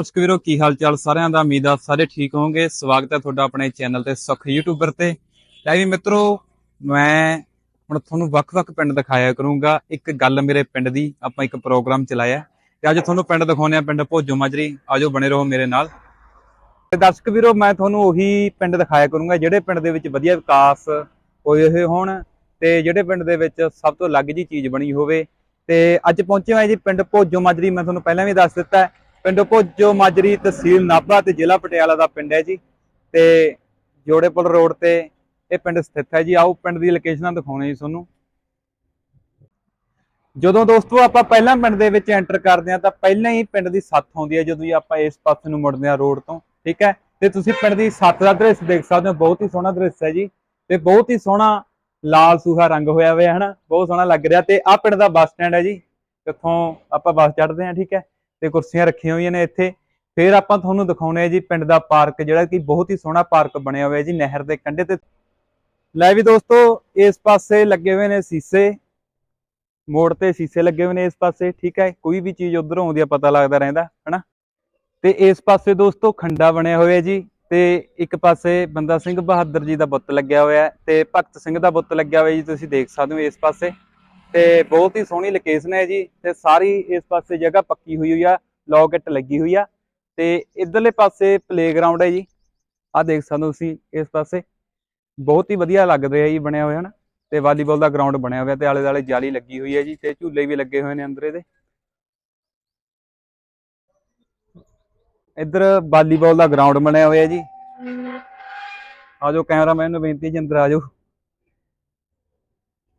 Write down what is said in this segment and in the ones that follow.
ਦਰਸ਼ਕ ਵੀਰੋ, ਕੀ ਹਾਲ ਚਾਲ ਸਾਰਿਆਂ ਦਾ? ਉਮੀਦ ਆ ਸਾਰੇ ਠੀਕ ਹੋਵੋਗੇ। ਸਵਾਗਤ ਹੈ ਤੁਹਾਡਾ ਆਪਣੇ ਚੈਨਲ ਤੇ ਸੁਖ ਯੂਟਿਊਬਰ ਤੇ। ਲੈ ਵੀ ਮਿੱਤਰੋ, ਮੈਂ ਹੁਣ ਤੁਹਾਨੂੰ ਵੱਖ-ਵੱਖ ਪਿੰਡ ਦਿਖਾਇਆ ਕਰੂੰਗਾ। ਇੱਕ ਗੱਲ ਮੇਰੇ ਪਿੰਡ ਦੀ, ਆਪਾਂ ਇੱਕ ਪ੍ਰੋਗਰਾਮ ਚਲਾਇਆ। ਤੇ ਅੱਜ ਤੁਹਾਨੂੰ ਪਿੰਡ ਦਿਖਾਉਂਦੇ ਆ ਪਿੰਡ ਭੋਜੋ ਮਾਜਰੀ। ਆਜੋ ਬਣੇ ਰਹੋ ਮੇਰੇ ਨਾਲ। ਤੇ ਦਰਸ਼ਕ ਵੀਰੋ, ਮੈਂ ਤੁਹਾਨੂੰ ਉਹੀ ਪਿੰਡ ਦਿਖਾਇਆ ਕਰੂੰਗਾ, ਜਿਹੜੇ ਪਿੰਡ ਦੇ ਵਿੱਚ ਵਧੀਆ ਵਿਕਾਸ ਹੋਏ ਹੋਏ ਹੋਣ ਤੇ ਜਿਹੜੇ ਪਿੰਡ ਦੇ ਵਿੱਚ ਸਭ ਤੋਂ ਅਲੱਗ ਜੀ ਚੀਜ਼ ਬਣੀ ਹੋਵੇ। ਤੇ ਅੱਜ ਪਹੁੰਚੇ ਹਾਂ ਜੀ ਪਿੰਡ ਭੋਜੋ ਮਾਜਰੀ। ਮੈਂ ਤੁਹਾਨੂੰ ਪਹਿਲਾਂ ਵੀ ਦੱਸ ਦਿੱਤਾ ਹੈ ਪਿੰਡ ਭੋਜੋ ਮਾਜਰੀ ਤਹਿਸੀਲ ਨਾਭਾ ਤੇ ਜ਼ਿਲ੍ਹਾ ਪਟਿਆਲਾ ਦਾ ਪਿੰਡ ਹੈ ਜੀ, ਤੇ ਜੋੜੇਪੁਰ ਰੋਡ ਤੇ ਇਹ ਪਿੰਡ ਸਥਿਤ ਹੈ ਜੀ। ਆਓ ਪਿੰਡ ਦੀ ਲੋਕੇਸ਼ਨਾਂ ਦਿਖਾਉਣੇ ਜੀ ਤੁਹਾਨੂੰ। ਜਦੋਂ ਦੋਸਤੋ ਆਪਾਂ ਪਹਿਲਾਂ ਪਿੰਡ ਦੇ ਵਿੱਚ ਐਂਟਰ ਕਰਦੇ ਹਾਂ ਤਾਂ ਪਹਿਲਾਂ ਹੀ ਪਿੰਡ ਦੀ ਸੱਥ ਆਉਂਦੀ ਹੈ, ਜਦੋਂ ਹੀ ਆਪਾਂ ਇਸ ਪਾਸੇ ਨੂੰ ਮੁੜਦੇ ਹਾਂ ਰੋਡ ਤੋਂ, ਠੀਕ ਹੈ? ਤੇ ਤੁਸੀਂ ਪਿੰਡ ਦੀ ਸੱਥ ਦਾ ਦ੍ਰਿਸ਼ ਦੇਖ ਸਕਦੇ ਹੋ। ਬਹੁਤ ਹੀ ਸੋਹਣਾ ਦ੍ਰਿਸ਼ ਹੈ ਜੀ, ਤੇ ਬਹੁਤ ਹੀ ਸੋਹਣਾ ਲਾਲ ਸੂਹਾ ਰੰਗ ਹੋਇਆ ਹੋਇਆ ਹੈ ਨਾ ਬਹੁਤ ਸੋਹਣਾ ਲੱਗ ਰਿਹਾ। ਤੇ ਆਹ ਪਿੰਡ ਦਾ ਬੱਸ ਸਟੈਂਡ ਹੈ ਜੀ ਜਿੱਥੋਂ ਆਪਾਂ ਬੱਸ ਚੜਦੇ ਹਾਂ, ਠੀਕ ਹੈ? ਤੇ ਕੁਰਸੀਆਂ ਰੱਖੀਆਂ ਹੋਈਆਂ ਨੇ ਇੱਥੇ। ਫਿਰ ਆਪਾਂ ਤੁਹਾਨੂੰ ਦਿਖਾਉਣੇ ਆ ਜੀ ਪਿੰਡ ਦਾ ਪਾਰਕ, ਜਿਹੜਾ ਕਿ ਬਹੁਤ ਹੀ ਸੋਹਣਾ ਪਾਰਕ ਬਣਿਆ ਹੋਇਆ ਜੀ ਨਹਿਰ ਦੇ ਕੰਢੇ ਤੇ। ਲੈ ਵੀ ਦੋਸਤੋ, ਇਸ ਪਾਸੇ ਲੱਗੇ ਹੋਏ ਨੇ ਸੀਸੇ। ਮੋੜ ਤੇ ਸੀਸੇ ਲੱਗੇ ਹੋਏ ਨੇ ਇਸ ਪਾਸੇ, ਠੀਕ ਹੈ? ਕੋਈ ਵੀ ਚੀਜ਼ ਉਧਰੋਂ ਆਉਂਦੀ ਆ, ਪਤਾ ਲੱਗਦਾ ਰਹਿੰਦਾ, ਹਨਾ? ਤੇ ਇਸ ਪਾਸੇ ਦੋਸਤੋ ਖੰਡਾ ਬਣਿਆ ਹੋਇਆ ਜੀ, ਤੇ ਇੱਕ ਪਾਸੇ ਬੰਦਾ ਸਿੰਘ ਬਹਾਦਰ ਜੀ ਦਾ ਬੁੱਤ ਲੱਗਿਆ ਹੋਇਆ ਤੇ ਭਗਤ ਸਿੰਘ ਦਾ ਬੁੱਤ ਲੱਗਿਆ ਹੋਇਆ ਜੀ, ਤੁਸੀਂ ਦੇਖ ਸਕਦੇ ਹੋ ਇਸ ਪਾਸੇ। ਤੇ ਬਹੁਤ ਹੀ ਸੋਹਣੀ ਲੋਕੇਸ਼ਨ ਹੈ ਜੀ, ਤੇ ਸਾਰੀ ਇਸ ਪਾਸੇ ਜਗ੍ਹਾ ਪੱਕੀ ਹੋਈ ਹੋਈ ਆ ਲੌਕਟ ਲੱਗੀ ਹੋਈ ਆ, ਤੇ ਇਧਰਲੇ ਪਾਸੇ ਪਲੇਗਰਾਉਂਡ ਹੈ ਜੀ ਆ ਦੇਖ ਸਕਦੇ ਹੋ ਤੁਸੀਂ ਇਸ ਪਾਸੇ, ਬਹੁਤ ਹੀ ਵਧੀਆ ਲੱਗ ਰਿਹਾ ਜੀ ਬਣਿਆ ਹੋਇਆ ਨਾ, ਤੇ ਵਾਲੀਬਾਲ ਦਾ ਗਰਾਊਂਡ ਬਣਿਆ ਹੋਇਆ ਤੇ ਆਲੇ ਦੁਆਲੇ ਜਾਲੀ ਲੱਗੀ ਹੋਈ ਹੈ ਜੀ, ਤੇ ਝੂਲੇ ਵੀ ਲੱਗੇ ਹੋਏ ਨੇ ਅੰਦਰ ਇਹਦੇ। ਇੱਧਰ ਵਾਲੀਬਾਲ ਦਾ ਗਰਾਊਂਡ ਬਣਿਆ ਹੋਇਆ ਜੀ। ਆਜੋ ਕੈਮਰਾਮੈਨ ਨੂੰ ਬੇਨਤੀ ਹੈ ਜੀ ਅੰਦਰ ਆਜੋ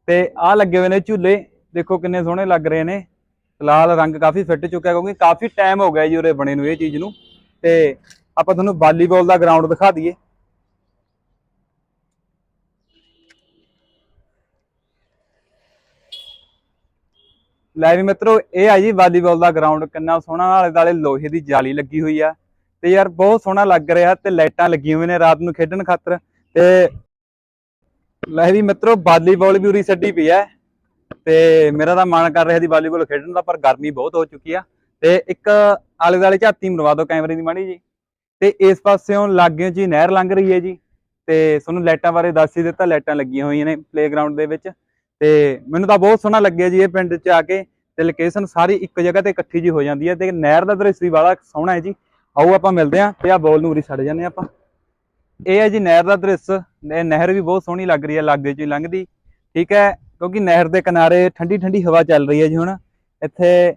ਤੇ ਆ ਲੱਗੇ ਹੋਏ ਨੇ ਝੂਲੇ। ਦੇਖੋ ਕਿੰਨੇ ਸੋਹਣੇ ਲੱਗ ਰਹੇ ਨੇ। ਲਾਲ ਰੰਗ ਕਾਫੀ ਫਿੱਟ ਚੁੱਕਿਆ ਕਿਉਂਕਿ ਕਾਫੀ ਟਾਈਮ ਹੋ ਗਿਆ ਜੀ ਉਰੇ ਬਣੇ ਨੂੰ ਇਹ ਚੀਜ਼ ਨੂੰ। ਤੇ ਆਪਾਂ ਤੁਹਾਨੂੰ ਵਾਲੀਬਾਲ ਦਾ ਗਰਾਊਂਡ ਦਿਖਾ ਦਈਏ। ਲੈ ਵੀ ਮਿੱਤਰੋ, ਇਹ ਆ ਜੀ ਵਾਲੀਬਾਲ ਦਾ ਗਰਾਊਂਡ ਕਿੰਨਾ ਸੋਹਣਾ ਆਲੇ ਦੁਆਲੇ ਲੋਹੇ ਦੀ ਜਾਲੀ ਲੱਗੀ ਹੋਈ ਆ। ਤੇ ਯਾਰ ਬਹੁਤ ਸੋਹਣਾ ਲੱਗ ਰਿਹਾ ਤੇ ਲਾਈਟਾਂ ਲੱਗੀਆਂ ਹੋਈਆਂ ਨੇ ਰਾਤ ਨੂੰ ਖੇਡਣ ਖਾਤਰ। ਤੇ ਲੈ ਵੀ ਮਿੱਤਰੋ, ਵਾਲੀਬਾਲ ਵੀ ਉਰੀ ਛੱਡੀ ਪਈ ਐ ਤੇ ਮੇਰਾ ਤਾਂ ਮਨ ਕਰ ਰਿਹਾ ਸੀ ਵਾਲੀਬਾਲ ਖੇਡਣ ਦਾ, ਪਰ ਗਰਮੀ ਬਹੁਤ ਹੋ ਚੁੱਕੀ ਆ। ਤੇ ਇੱਕ ਆਲੇ ਦੁਆਲੇ ਝਾਤੀ ਮਰਵਾ ਦਿਓ ਕੈਮਰੇ ਦੀ ਮਾੜੀ ਜੀ। ਤੇ ਇਸ ਪਾਸਿਓਂ ਲਾਗਿਓ ਜੀ ਨਹਿਰ ਲੰਘ ਰਹੀ ਹੈ ਜੀ। ਤੇ ਤੁਹਾਨੂੰ ਲਾਈਟਾਂ ਬਾਰੇ ਦੱਸ ਹੀ ਦਿੱਤਾ, ਲਾਈਟਾਂ ਲੱਗੀਆਂ ਹੋਈਆਂ ਨੇ ਪਲੇਗਰਾਉਂਡ ਦੇ ਵਿੱਚ। ਤੇ ਮੈਨੂੰ ਤਾਂ ਬਹੁਤ ਸੋਹਣਾ ਲੱਗਿਆ ਜੀ ਇਹ ਪਿੰਡ 'ਚ ਆ ਕੇ। ਤੇ ਲੋਕੇਸ਼ਨ ਸਾਰੀ ਇੱਕ ਜਗ੍ਹਾ ਤੇ ਇਕੱਠੀ ਜੀ ਹੋ ਜਾਂਦੀ ਹੈ। ਤੇ ਨਹਿਰ ਦਾ ਦ੍ਰਿਸ਼ ਵੀ ਬੜਾ ਸੋਹਣਾ ਹੈ ਜੀ। ਆਓ ਆਪਾਂ ਮਿਲਦੇ ਆਂ ਤੇ ਆ ਬੋਲ ਨੂੰ ਉਰੀ ਛੱਡ ਜਾਂਦੇ ਹਾਂ ਆਪਾਂ। ਇਹ ਹੈ ਜੀ ਨਹਿਰ ਦਾ ਦ੍ਰਿਸ਼। ਇਹ ਨਹਿਰ ਵੀ ਬਹੁਤ ਸੋਹਣੀ ਲੱਗ ਰਹੀ ਹੈ, ਲਾਗੇ 'ਚ ਲੰਘਦੀ। ਠੀਕ ਹੈ, ਕਿਉਂਕਿ ਨਹਿਰ ਦੇ ਕਿਨਾਰੇ ਠੰਡੀ ਠੰਡੀ ਹਵਾ ਚੱਲ ਰਹੀ ਹੈ ਜੀ ਹੁਣ। ਇੱਥੇ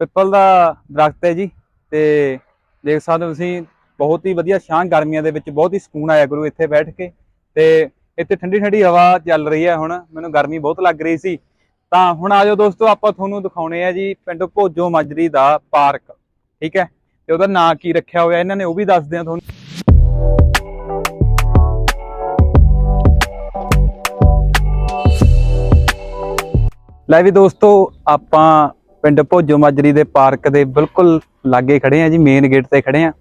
ਪਿੱਪਲ ਦਾ ਦਰਖਤ ਹੈ ਜੀ ਤੇ ਦੇਖ ਸਕਦੇ ਹੋ ਤੁਸੀਂ, ਬਹੁਤ ਹੀ ਵਧੀਆ ਸ਼ਾਂ ਗਰਮੀਆਂ ਦੇ ਵਿੱਚ ਬਹੁਤ ਹੀ ਸਕੂਨ ਆਇਆ ਗੁਰੂ ਇੱਥੇ ਬੈਠ ਕੇ। ਤੇ ਇੱਥੇ ਠੰਡੀ ਠੰਡੀ ਹਵਾ ਚੱਲ ਰਹੀ ਹੈ ਹੁਣ, ਮੈਨੂੰ ਗਰਮੀ ਬਹੁਤ ਲੱਗ ਰਹੀ ਸੀ। ਤਾਂ ਹੁਣ ਆਜੋ ਦੋਸਤੋ, ਆਪਾਂ ਤੁਹਾਨੂੰ ਦਿਖਾਉਣੇ ਆ ਜੀ ਪਿੰਡ ਭੋਜੋ ਮਾਜਰੀ ਦਾ ਪਾਰਕ। ਠੀਕ ਹੈ, ਤੇ ਉਹਦਾ ਨਾਂ ਕੀ ਰੱਖਿਆ ਹੋਇਆ, ਇਹਨਾਂ ਨੇ ਉਹ ਵੀ ਦੱਸਦੇ ਆ ਤੁਹਾਨੂੰ। ਲੈ ਵੀ ਦੋਸਤੋ, ਆਪਾਂ ਪਿੰਡ ਭੋਜੋ ਮਾਜਰੀ ਦੇ ਪਾਰਕ ਦੇ ਬਿਲਕੁਲ ਲਾਗੇ ਖੜੇ ਆ ਜੀ ਮੇਨ ਗੇਟ ਤੇ ਖੜੇ ਆ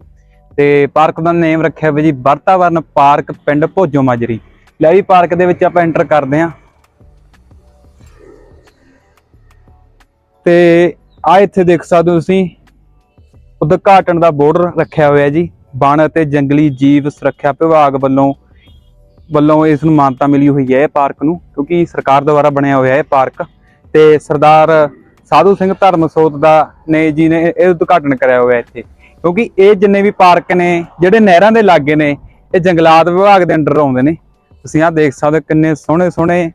ਤੇ ਪਾਰਕ ਦਾ ਨੇਮ ਰੱਖਿਆ ਹੋਇਆ ਜੀ, ਵਰਤਾਵਰਨ ਪਾਰਕ ਪਿੰਡ ਭੋਜੋ ਮਾਜਰੀ। ਲੈ ਵੀ ਪਾਰਕ ਦੇ ਵਿੱਚ ਆਪਾਂ ਐਂਟਰ ਕਰਦੇ ਆ ਤੇ ਆ ਇੱਥੇ ਦੇਖ ਸਕਦੇ ਹੋ ਤੁਸੀਂ, ਉਦਘਾਟਨ ਦਾ ਬੋਰਡ ਰੱਖਿਆ ਹੋਇਆ ਜੀ, ਵਣ ਅਤੇ ਜੰਗਲੀ ਜੀਵ ਸੁਰੱਖਿਆ ਵਿਭਾਗ ਵੱਲੋਂ ਵੱਲੋਂ ਇਸ ਨੂੰ ਮਾਨਤਾ ਮਿਲੀ ਹੋਈ ਹੈ ਇਹ ਪਾਰਕ ਨੂੰ, ਕਿਉਂਕਿ ਸਰਕਾਰ ਦੁਆਰਾ ਬਣਿਆ ਹੋਇਆ ਹੈ ਇਹ ਪਾਰਕ। ਤੇ ਸਰਦਾਰ ਸਾਧੂ ਸਿੰਘ ਧਰਮਸੋਤ ਦਾ ਨੇ ਜੀ ਨੇ ਇਹ ਉਦਘਾਟਨ ਕਰਿਆ ਹੋਇਆ ਇੱਥੇ। ਕਿਉਂਕਿ ਇਹ ਜਿੰਨੇ ਵੀ ਪਾਰਕ ਨੇ, ਜਿਹੜੇ ਨਹਿਰਾਂ ਦੇ ਲਾਗੇ ਨੇ, ਇਹ ਜੰਗਲਾਤ ਵਿਭਾਗ ਦੇ ਅੰਡਰ ਆਉਂਦੇ ਨੇ। ਤੁਸੀਂ ਆਹ ਦੇਖ ਸਕਦੇ ਹੋ ਕਿੰਨੇ ਸੋਹਣੇ ਸੋਹਣੇ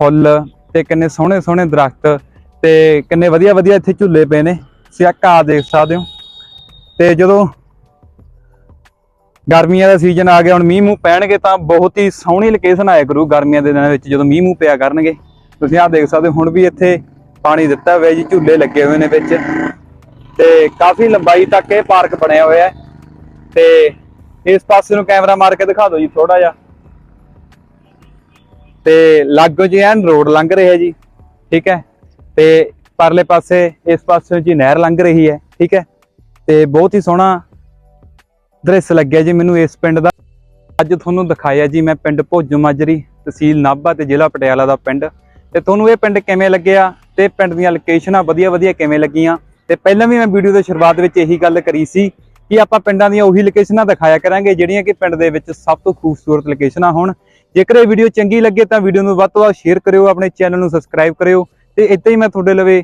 ਫੁੱਲ ਤੇ ਕਿੰਨੇ ਸੋਹਣੇ ਸੋਹਣੇ ਦਰਖਤ ਤੇ ਕਿੰਨੇ ਵਧੀਆ ਵਧੀਆ ਇੱਥੇ ਝੂਲੇ ਪਏ ਨੇ। ਤੁਸੀਂ ਆਹ ਘਾਹ ਦੇਖ ਸਕਦੇ ਹੋ। ਤੇ ਜਦੋਂ ਗਰਮੀਆਂ ਦਾ ਸੀਜ਼ਨ ਆ ਗਿਆ, ਹੁਣ ਮੀਂਹ ਮੂੰਹ ਪੈਣਗੇ ਤਾਂ ਬਹੁਤ ਹੀ ਸੋਹਣੀ ਲੋਕੇਸ਼ਨ ਆਇਆ ਕਰੂ ਗਰਮੀਆਂ ਦੇ ਦਿਨਾਂ ਵਿੱਚ ਜਦੋਂ ਮੀਂਹ ਮੂੰਹ ਪਿਆ ਕਰਨਗੇ। ਤੁਸੀਂ ਆਹ ਦੇਖ ਸਕਦੇ ਹੋ, ਹੁਣ ਵੀ ਇੱਥੇ ਪਾਣੀ ਦਿੱਤਾ ਹੋਇਆ ਜੀ, ਝੂਲੇ ਲੱਗੇ ਹੋਏ ਨੇ ਵਿੱਚ। ਤੇ ਕਾਫੀ ਲੰਬਾਈ ਤੱਕ ਇਹ ਪਾਰਕ ਬਣਿਆ ਹੋਇਆ ਹੈ। ਤੇ ਇਸ ਪਾਸੇ ਨੂੰ ਕੈਮਰਾ ਮਾਰ ਕੇ ਦਿਖਾ ਦਿਓ ਜੀ ਥੋੜਾ ਜਿਹਾ। ਤੇ ਲਾਗੋ ਜੀ ਐਨ ਰੋਡ ਲੰਘ ਰਿਹਾ ਜੀ, ਠੀਕ ਹੈ। ਤੇ ਪਰਲੇ ਪਾਸੇ ਇਸ ਪਾਸੇ ਜੀ ਨਹਿਰ ਲੰਘ ਰਹੀ ਹੈ, ਠੀਕ ਹੈ। ਤੇ ਬਹੁਤ ਹੀ ਸੋਹਣਾ ਦ੍ਰਿਸ਼ ਲੱਗਿਆ ਜੀ ਮੈਨੂੰ ਇਸ ਪਿੰਡ ਦਾ। ਅੱਜ ਤੁਹਾਨੂੰ ਦਿਖਾਇਆ ਜੀ ਮੈਂ ਪਿੰਡ ਭੋਜੋ ਮਾਜਰੀ ਤਹਿਸੀਲ ਨਾਭਾ ਤੇ ਜ਼ਿਲ੍ਹਾ ਪਟਿਆਲਾ ਦਾ ਪਿੰਡ। ਤੇ ਤੁਹਾਨੂੰ ਇਹ ਪਿੰਡ ਕਿਵੇਂ ਲੱਗਿਆ ਤੇ ਪਿੰਡ ਦੀਆਂ ਲੋਕੇਸ਼ਨਾਂ ਵਧੀਆ ਵਧੀਆ ਕਿਵੇਂ ਲੱਗੀਆਂ? ਤੇ ਪਹਿਲਾਂ ਵੀ ਮੈਂ ਵੀਡੀਓ ਦੇ ਸ਼ੁਰੂਆਤ ਵਿੱਚ ਇਹੀ ਗੱਲ ਕਰੀ ਸੀ ਕਿ ਆਪਾਂ ਪਿੰਡਾਂ ਦੀਆਂ ਉਹੀ ਲੋਕੇਸ਼ਨਾਂ ਦਿਖਾਇਆ ਕਰਾਂਗੇ, ਜਿਹੜੀਆਂ ਕਿ ਪਿੰਡ ਦੇ ਵਿੱਚ ਸਭ ਤੋਂ ਖੂਬਸੂਰਤ ਲੋਕੇਸ਼ਨਾਂ ਹੋਣ। ਜੇਕਰ ਇਹ ਵੀਡੀਓ ਚੰਗੀ ਲੱਗੇ ਤਾਂ ਵੀਡੀਓ ਨੂੰ ਵੱਧ ਤੋਂ ਵੱਧ ਸ਼ੇਅਰ ਕਰਿਓ, ਆਪਣੇ ਚੈਨਲ ਨੂੰ ਸਬਸਕ੍ਰਾਈਬ ਕਰਿਓ ਤੇ ਇਦਾਂ ਹੀ ਮੈਂ ਤੁਹਾਡੇ ਲਵੇ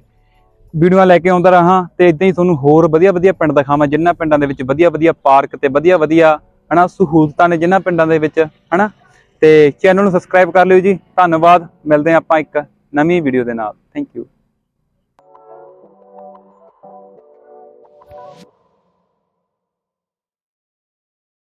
ਵੀਡੀਓਆਂ ਲੈ ਕੇ ਆਉਂਦਾ ਰਹਾ ਤੇ ਇਦਾਂ ਹੀ ਤੁਹਾਨੂੰ ਹੋਰ ਵਧੀਆ ਵਧੀਆ ਪਿੰਡ ਦਿਖਾਵਾਂ ਜਿਨ੍ਹਾਂ ਪਿੰਡਾਂ ਦੇ ਵਿੱਚ ਵਧੀਆ ਵਧੀਆ ਪਾਰਕ ਤੇ ਵਧੀਆ ਵਧੀਆ, ਹਨਾ, ਸਹੂਲਤਾਂ ਨੇ ਜਿਨ੍ਹਾਂ ਪਿੰਡਾਂ ਦੇ ਵਿੱਚ, ਹਨਾ। ਤੇ ਚੈਨਲ ਨੂੰ ਸਬਸਕ੍ਰਾਈਬ ਕਰ ਲਿਓ ਜੀ। ਧੰਨਵਾਦ। ਮਿਲਦੇ ਹਾਂ ਆਪਾਂ ਇੱਕ ਨਵੀਂ ਵੀਡੀਓ ਦੇ ਨਾਲ। Thank you